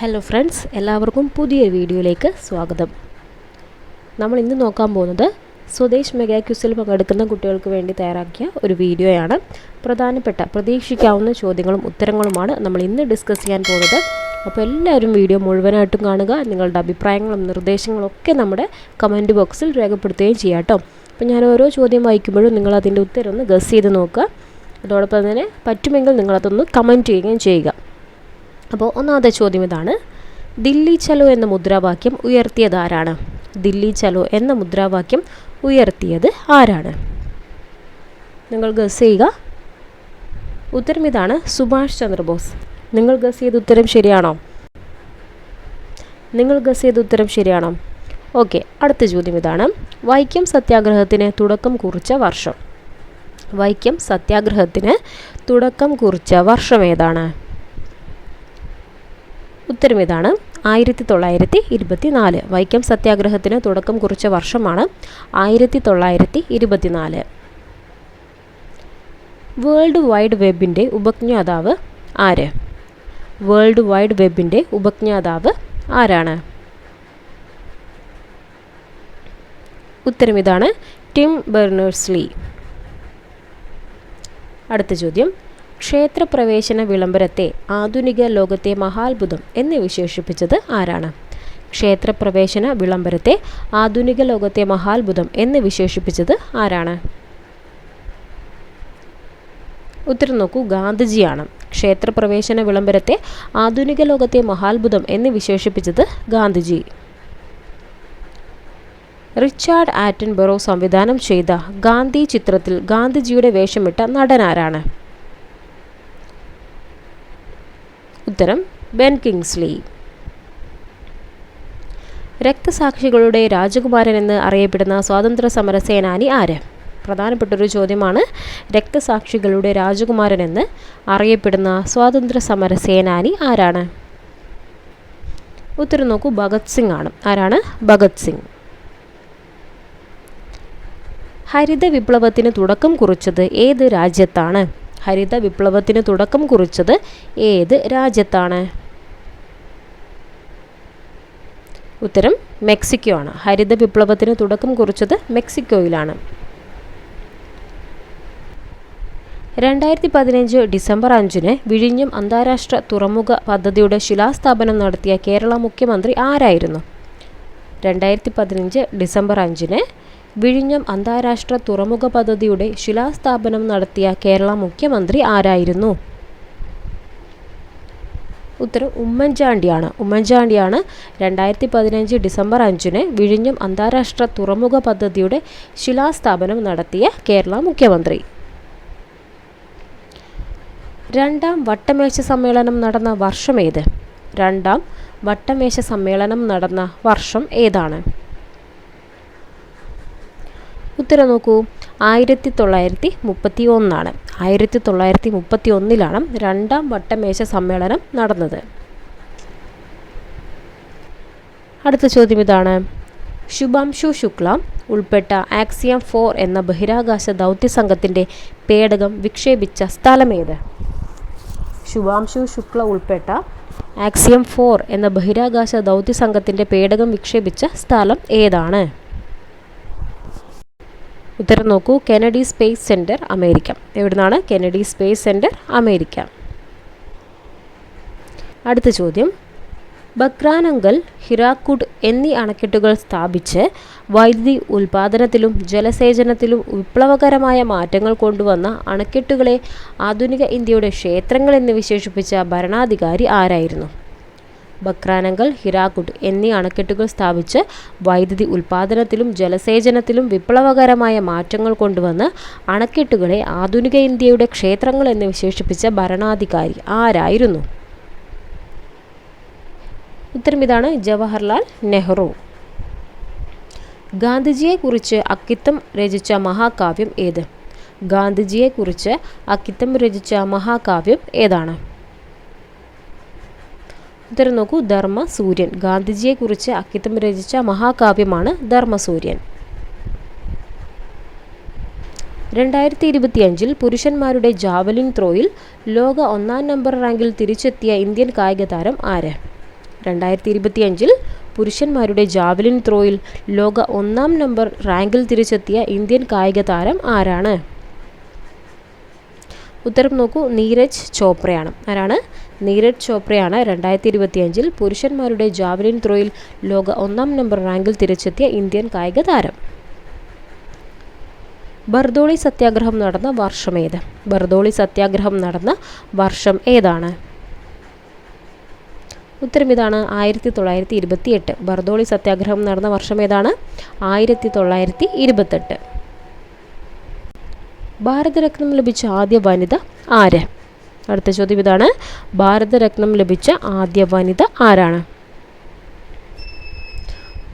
Hello friends എല്ലാവർക്കും പുതിയ വീഡിയോയിലേക്ക് സ്വാഗതം. നമ്മൾ ഇന്ന് നോക്കാൻ പോകുന്നത് സ്വദേശ് മെഗാ ക്യൂസിൽ പങ്കെടുക്കുന്ന കുട്ടികൾക്ക് വേണ്ടി തയ്യാറാക്കിയ ഒരു വീഡിയോയാണ്. പ്രധാനപ്പെട്ട പ്രതീക്ഷിക്കാവുന്ന ചോദ്യങ്ങളും ഉത്തരങ്ങളുമാണ് നമ്മൾ ഇന്ന് ഡിസ്കസ് ചെയ്യാൻ പോകുന്നത്. അപ്പോൾ എല്ലാവരും വീഡിയോ മുഴുവനായിട്ടും കാണുക നിങ്ങളുടെ അഭിപ്രായങ്ങളും നിർദ്ദേശങ്ങളും ഒക്കെ നമ്മുടെ കമന്റ് ബോക്സിൽ രേഖപ്പെടുത്തുകയും ചെയ്യാം കേട്ടോ അപ്പോൾ ഞാൻ ഓരോ ചോദ്യം വായിക്കുമ്പോഴും നിങ്ങൾ അതിന്റെ ഉത്തരം ഒന്ന് ഗസ് ചെയ്ത് നോക്കുക. അതോടൊപ്പം തന്നെ പറ്റുമെങ്കിൽ നിങ്ങളതൊന്ന് കമന്റ് ചെയ്യുകയും ചെയ്യുക. അപ്പോൾ ഒന്നാമത്തെ ചോദ്യം ഇതാണ്. ദില്ലി ചലോ എന്ന മുദ്രാവാക്യം ഉയർത്തിയത് ആരാണ്? ദില്ലി ചലോ എന്ന മുദ്രാവാക്യം ഉയർത്തിയത് ആരാണ്? നിങ്ങൾ ഗസ് ചെയ്യുക. ഉത്തരം ഇതാണ് സുഭാഷ് ചന്ദ്രബോസ്. നിങ്ങൾ ഗസ് ചെയ്ത ഉത്തരം ശരിയാണോ? നിങ്ങൾ ഗസ് ചെയ്ത ഉത്തരം ശരിയാണോ? ഓക്കെ അടുത്ത ചോദ്യം ഇതാണ്. വൈക്കം സത്യാഗ്രഹത്തിന് തുടക്കം കുറിച്ച വർഷം. വൈക്കം സത്യാഗ്രഹത്തിന് തുടക്കം കുറിച്ച വർഷം ഏതാണ്? ഉത്തരം ഇതാണ് ആയിരത്തി തൊള്ളായിരത്തി ഇരുപത്തി നാല് വൈക്കം സത്യാഗ്രഹത്തിന് തുടക്കം കുറിച്ച വർഷമാണ് ആയിരത്തി തൊള്ളായിരത്തി ഇരുപത്തിനാല് വേൾഡ് വൈഡ് വെബിന്റെ ഉപജ്ഞാതാവ് ആര്? വേൾഡ് വൈഡ് വെബിന്റെ ഉപജ്ഞാതാവ് ആരാണ്? ഉത്തരം ഇതാണ് ടിം ബെർണേഴ്സ്ലി. അടുത്ത ചോദ്യം. ക്ഷേത്രപ്രവേശന വിളംബരത്തെ ആധുനിക ലോകത്തെ മഹാത്ഭുതം എന്ന് വിശേഷിപ്പിച്ചത് ആരാണ്? ക്ഷേത്രപ്രവേശന വിളംബരത്തെ ആധുനിക ലോകത്തെ മഹാത്ഭുതം എന്ന് വിശേഷിപ്പിച്ചത് ആരാണ്? ഉത്തരം നോക്കൂ ഗാന്ധിജിയാണ്. ക്ഷേത്രപ്രവേശന വിളംബരത്തെ ആധുനിക ലോകത്തെ മഹാത്ഭുതം എന്ന് വിശേഷിപ്പിച്ചത് ഗാന്ധിജി. റിച്ചാർഡ് ആറ്റൻബറോ സംവിധാനം ചെയ്ത ഗാന്ധി ചിത്രത്തിൽ ഗാന്ധിജിയുടെ വേഷമിട്ട നടനാരാണ്? ഉത്തരം ബെൻ കിങ്സ്ലി രക്തസാക്ഷികളുടെ രാജകുമാരൻ എന്ന് അറിയപ്പെടുന്ന സ്വാതന്ത്ര്യ സമര സേനാനി ആര് പ്രധാനപ്പെട്ടൊരു ചോദ്യമാണ് രക്തസാക്ഷികളുടെ രാജകുമാരൻ എന്ന് അറിയപ്പെടുന്ന സ്വാതന്ത്ര്യ സമര സേനാനി ആരാണ്? ഉത്തരം നോക്കൂ ഭഗത് സിംഗ് ആണ്. ആരാണ്? ഭഗത് സിംഗ്. ഹരിത വിപ്ലവത്തിന് തുടക്കം കുറിച്ചത് ഏത് രാജ്യത്താണ്? ഹരിത വിപ്ലവത്തിന് തുടക്കം കുറിച്ചത് ഏത് രാജ്യത്താണ്? ഉത്തരം മെക്സിക്കോ ആണ് ഹരിത വിപ്ലവത്തിന് തുടക്കം കുറിച്ചത് മെക്സിക്കോയിലാണ്. രണ്ടായിരത്തി പതിനഞ്ച് ഡിസംബർ അഞ്ചിന് വിഴിഞ്ഞം അന്താരാഷ്ട്ര തുറമുഖ പദ്ധതിയുടെ ശിലാസ്ഥാപനം നടത്തിയ കേരള മുഖ്യമന്ത്രി ആരായിരുന്നു? രണ്ടായിരത്തി പതിനഞ്ച് ഡിസംബർ അഞ്ചിന് വിഴിഞ്ഞം അന്താരാഷ്ട്ര തുറമുഖ പദ്ധതിയുടെ ശിലാസ്ഥാപനം നടത്തിയ കേരള മുഖ്യമന്ത്രി ആരായിരുന്നു? ഉത്തരം ഉമ്മൻചാണ്ടിയാണ്. ഉമ്മൻചാണ്ടിയാണ് രണ്ടായിരത്തി പതിനഞ്ച് ഡിസംബർ അഞ്ചിന് വിഴിഞ്ഞം അന്താരാഷ്ട്ര തുറമുഖ പദ്ധതിയുടെ ശിലാസ്ഥാപനം നടത്തിയ കേരള മുഖ്യമന്ത്രി. രണ്ടാം വട്ടമേശ സമ്മേളനം നടന്ന വർഷം വർഷമേത് രണ്ടാം വട്ടമേശ സമ്മേളനം നടന്ന വർഷം ഏതാണ്? ഉത്തരം നോക്കൂ. ആയിരത്തി തൊള്ളായിരത്തി മുപ്പത്തി ഒന്നാണ് ആയിരത്തി തൊള്ളായിരത്തി മുപ്പത്തി ഒന്നിലാണ് രണ്ടാം വട്ടമേശ സമ്മേളനം നടന്നത്. അടുത്ത ചോദ്യം ഇതാണ്. ശുഭാംശു ശുക്ല ഉൾപ്പെട്ട ആക്സിയം ഫോർ എന്ന ബഹിരാകാശ ദൗത്യ സംഘത്തിന്റെ പേടകം വിക്ഷേപിച്ച സ്ഥലമേത്? ശുഭാംശു ശുക്ല ഉൾപ്പെട്ട ആക്സിയം ഫോർ എന്ന ബഹിരാകാശ ദൗത്യ സംഘത്തിന്റെ പേടകം വിക്ഷേപിച്ച സ്ഥലം ഏതാണ്? ഉത്തരം നോക്കൂ. Kennedy space centre America. എവിടുന്നാണ്? Kennedy space centre America. അടുത്ത ചോദ്യം. ബക്രാനങ്കൽ ഹിരാക്കുഡ് എന്നീ അണക്കെട്ടുകൾ സ്ഥാപിച്ച് വൈദ്യുതി ഉൽപാദനത്തിലും ജലസേചനത്തിലും വിപ്ലവകരമായ മാറ്റങ്ങൾ കൊണ്ടുവന്ന അണക്കെട്ടുകളെ ആധുനിക ഇന്ത്യയുടെ ക്ഷേത്രങ്ങൾ എന്ന് വിശേഷിപ്പിച്ച ഭരണാധികാരി ആരായിരുന്നു? ബക്രാനങ്കൽ ഹിരാക്കുഡ് എന്നീ അണക്കെട്ടുകൾ സ്ഥാപിച്ച് വൈദ്യുതി ഉൽപാദനത്തിലും ജലസേചനത്തിലും വിപ്ലവകരമായ മാറ്റങ്ങൾ കൊണ്ടുവന്ന് അണക്കെട്ടുകളെ ആധുനിക ഇന്ത്യയുടെ ക്ഷേത്രങ്ങൾ എന്ന് വിശേഷിപ്പിച്ച ഭരണാധികാരി ആരായിരുന്നു? ഉത്തരം ഇതാണ് ജവഹർലാൽ നെഹ്റു. ഗാന്ധിജിയെക്കുറിച്ച് അക്കിത്തം രചിച്ച മഹാകാവ്യം ഏത്? ഗാന്ധിജിയെക്കുറിച്ച് അക്കിത്തം രചിച്ച മഹാകാവ്യം ഏതാണ്? ഉത്തരം നോക്കൂ ധർമ്മ സൂര്യൻ ഗാന്ധിജിയെക്കുറിച്ച് അക്കിത്തം രചിച്ച മഹാകാവ്യമാണ് ധർമ്മസൂര്യൻ. രണ്ടായിരത്തി ഇരുപത്തിയഞ്ചിൽ പുരുഷന്മാരുടെ ജാവലിൻ ത്രോയിൽ ലോക ഒന്നാം നമ്പർ റാങ്കിൽ തിരിച്ചെത്തിയ ഇന്ത്യൻ കായിക താരം ആര്? രണ്ടായിരത്തി ഇരുപത്തിയഞ്ചിൽ പുരുഷന്മാരുടെ ജാവലിൻ ത്രോയിൽ ലോക ഒന്നാം നമ്പർ റാങ്കിൽ തിരിച്ചെത്തിയ ഇന്ത്യൻ കായിക താരം ആരാണ്? ഉത്തരം നോക്കൂ നീരജ് ചോപ്രയാണ്. ആരാണ്? നീരജ് ചോപ്രയാണ് രണ്ടായിരത്തി ഇരുപത്തിയഞ്ചിൽ പുരുഷന്മാരുടെ ജാവലിൻ ത്രോയിൽ ലോക ഒന്നാം നമ്പർ റാങ്കിൽ തിരിച്ചെത്തിയ ഇന്ത്യൻ കായിക താരം. ബർദോളി സത്യാഗ്രഹം നടന്ന വർഷം ഏത്? ബർദോളി സത്യാഗ്രഹം നടന്ന വർഷം ഏതാണ്? ഉത്തരം ഇതാണ്. ആയിരത്തി തൊള്ളായിരത്തി ഇരുപത്തി എട്ട് ബർദോളി സത്യാഗ്രഹം നടന്ന വർഷം ഏതാണ്? ആയിരത്തി തൊള്ളായിരത്തി ഇരുപത്തെട്ട്. ഭാരതരത്നം ലഭിച്ച ആദ്യ വനിത ആര്? അടുത്ത ചോദ്യം ഇതാണ്. ഭാരതരത്നം ലഭിച്ച ആദ്യ വനിത ആരാണ്?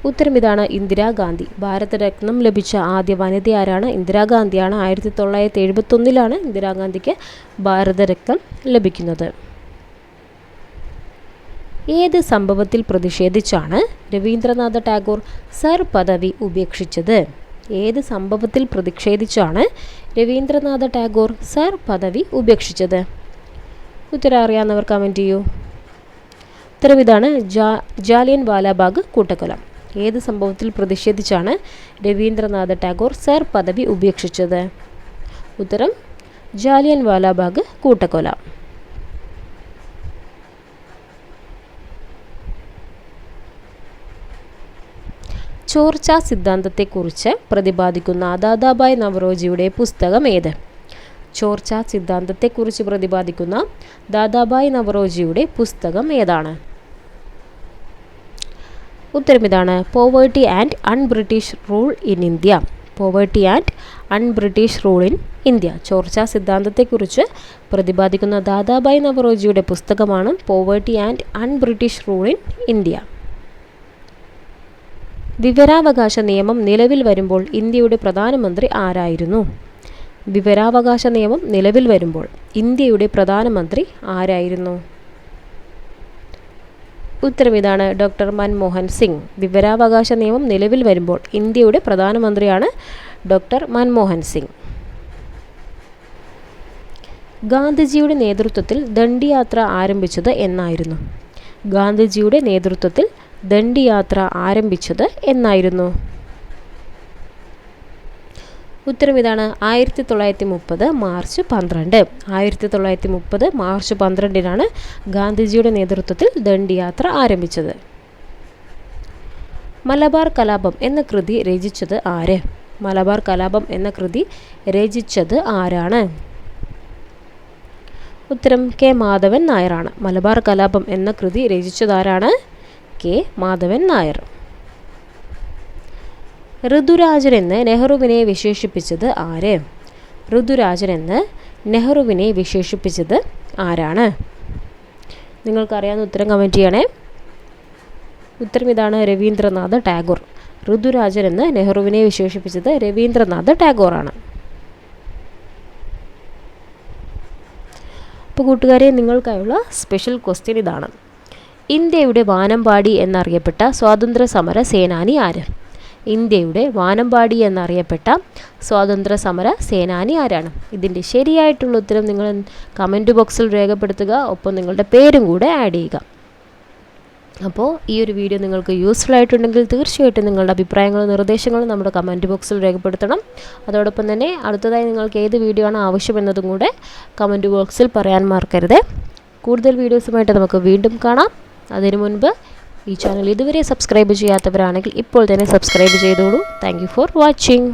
ഉത്തരം ഇതാണ് ഇന്ദിരാഗാന്ധി ഭാരതരത്നം ലഭിച്ച ആദ്യ വനിത ആരാണ്? ഇന്ദിരാഗാന്ധിയാണ് ആയിരത്തി തൊള്ളായിരത്തി എഴുപത്തൊന്നിലാണ് ഇന്ദിരാഗാന്ധിക്ക് ഭാരതരത്നം ലഭിക്കുന്നത്. ഏത് സംഭവത്തിൽ പ്രതിഷേധിച്ചാണ് രവീന്ദ്രനാഥ ടാഗോർ സർ പദവി ഉപേക്ഷിച്ചത്? ഏത് സംഭവത്തിൽ പ്രതിഷേധിച്ചാണ് രവീന്ദ്രനാഥ ടാഗോർ സർ പദവി ഉപേക്ഷിച്ചത്? ഉത്തരം അറിയാവുന്നവർ കമന്റ് ചെയ്യൂ. ഉത്തരം ഇതാണ്. ജാ ജാലിയൻ വാലാബാഗ് കൂട്ടക്കൊല. ഏത് സംഭവത്തിൽ പ്രതിഷേധിച്ചാണ് രവീന്ദ്രനാഥ ടാഗോർ സർ പദവി ഉപേക്ഷിച്ചത്? ഉത്തരം ജാലിയൻ വാലാബാഗ് കൂട്ടക്കൊല. ചോർച്ച സിദ്ധാന്തത്തെക്കുറിച്ച് പ്രതിപാദിക്കുന്ന ദാദാബായ് നവറോജിയുടെ പുസ്തകം ഏത്? ചോർച്ച സിദ്ധാന്തത്തെക്കുറിച്ച് പ്രതിപാദിക്കുന്ന ദാദാബായ് നവറോജിയുടെ പുസ്തകം ഏതാണ്? ഉത്തരം ഇതാണ് poverty and un British rule in India poverty and un British rule in India ചോർച്ച സിദ്ധാന്തത്തെക്കുറിച്ച് പ്രതിപാദിക്കുന്ന ദാദാബായ് നവറോജിയുടെ പുസ്തകമാണ് poverty and un British rule in India വിവരാവകാശ നിയമം നിലവിൽ വരുമ്പോൾ ഇന്ത്യയുടെ പ്രധാനമന്ത്രി ആരായിരുന്നു? വിവരാവകാശ നിയമം നിലവിൽ വരുമ്പോൾ ഇന്ത്യയുടെ പ്രധാനമന്ത്രി ആരായിരുന്നു? ഉത്തരം ഇതാണ് ഡോക്ടർ മൻമോഹൻ സിംഗ്. വിവരാവകാശ നിയമം നിലവിൽ വരുമ്പോൾ ഇന്ത്യയുടെ പ്രധാനമന്ത്രിയാണ് ഡോക്ടർ മൻമോഹൻ സിംഗ്. ഗാന്ധിജിയുടെ നേതൃത്വത്തിൽ ദണ്ഡിയാത്ര ആരംഭിച്ചത് എന്നായിരുന്നു. ഗാന്ധിജിയുടെ നേതൃത്വത്തിൽ ദണ്ഡിയാത്ര ആരംഭിച്ചത് എന്നായിരുന്നു. ഉത്തരം ഇതാണ് ആയിരത്തി തൊള്ളായിരത്തി മുപ്പത് മാർച്ച് പന്ത്രണ്ട്. ആയിരത്തി തൊള്ളായിരത്തി മുപ്പത് മാർച്ച് പന്ത്രണ്ടിനാണ് ഗാന്ധിജിയുടെ നേതൃത്വത്തിൽ ദണ്ഡിയാത്ര ആരംഭിച്ചത്. മലബാർ കലാപം എന്ന കൃതി രചിച്ചത് ആര്? മലബാർ കലാപം എന്ന കൃതി രചിച്ചത് ആരാണ്? ഉത്തരം കെ മാധവൻ നായരാണ്. മലബാർ കലാപം എന്ന കൃതി രചിച്ചതാരാണ് കെ മാധവൻ നായർ. ഋതുരാജൻ എന്ന് നെഹ്റുവിനെ വിശേഷിപ്പിച്ചത് ആര്? ഋതുരാജൻ എന്ന് നെഹ്റുവിനെ വിശേഷിപ്പിച്ചത് ആരാണ്? നിങ്ങൾക്കറിയാവുന്ന ഉത്തരം കമന്റ് ചെയ്യണേ. ഉത്തരം ഇതാണ് രവീന്ദ്രനാഥ് ടാഗോർ. ഋതുരാജൻ എന്ന് നെഹ്റുവിനെ വിശേഷിപ്പിച്ചത് രവീന്ദ്രനാഥ് ആണ് അപ്പോൾ കൂട്ടുകാരെ നിങ്ങൾക്കായുള്ള സ്പെഷ്യൽ ക്വസ്റ്റ്യൻ ഇതാണ്. ഇന്ത്യയുടെ വാനമ്പാടി എന്നറിയപ്പെട്ട സ്വാതന്ത്ര്യ സമര സേനാനി ആര്? ഇന്ത്യയുടെ വാനമ്പാടി എന്നറിയപ്പെട്ട സ്വാതന്ത്ര്യ സമര സേനാനി ആരാണ്? ഇതിന്റെ ശരിയായിട്ടുള്ള ഉത്തരം നിങ്ങൾ കമന്റ് ബോക്സിൽ രേഖപ്പെടുത്തുക. ഒപ്പം നിങ്ങളുടെ പേരും കൂടെ ആഡ് ചെയ്യുക. അപ്പോൾ ഈ ഒരു വീഡിയോ നിങ്ങൾക്ക് യൂസ്ഫുൾ ആയിട്ടുണ്ടെങ്കിൽ തീർച്ചയായിട്ടും നിങ്ങളുടെ അഭിപ്രായങ്ങളും നിർദ്ദേശങ്ങളും നമ്മുടെ കമന്റ് ബോക്സിൽ രേഖപ്പെടുത്തണം. അതോടൊപ്പം തന്നെ അടുത്തതായി നിങ്ങൾക്ക് ഏത് വീഡിയോ ആണ് ആവശ്യമെന്നതും കൂടെ കമന്റ് ബോക്സിൽ പറയാൻ മറക്കരുത്. കൂടുതൽ വീഡിയോസുമായിട്ട് നമുക്ക് വീണ്ടും കാണാം. അതിനു മുൻപ് ഈ ചാനൽ ഇതുവരെ സബ്സ്ക്രൈബ് ചെയ്യാത്തവരാണെങ്കിൽ ഇപ്പോൾ തന്നെ സബ്സ്ക്രൈബ് ചെയ്തോളൂ. Thank for watching